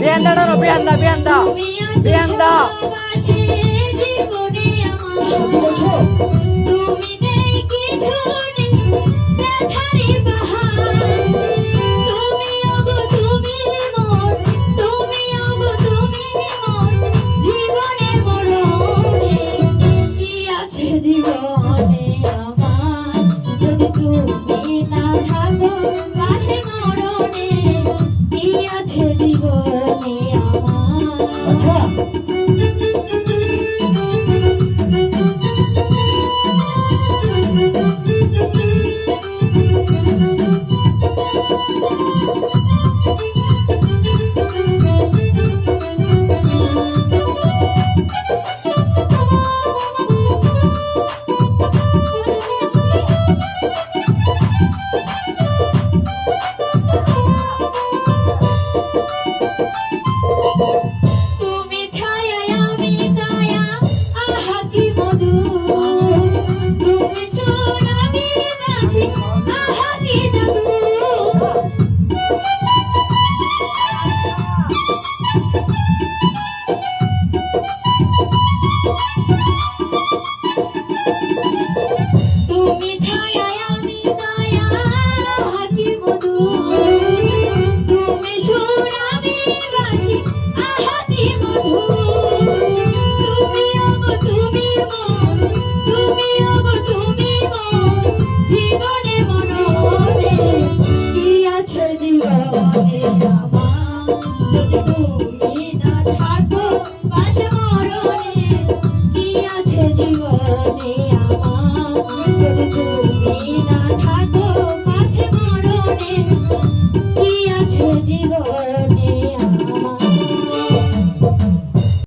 বিয়ান্ডা ডানো বিয়ান্ডা বিয়ান্ডা বিয়ান্ডা জীবন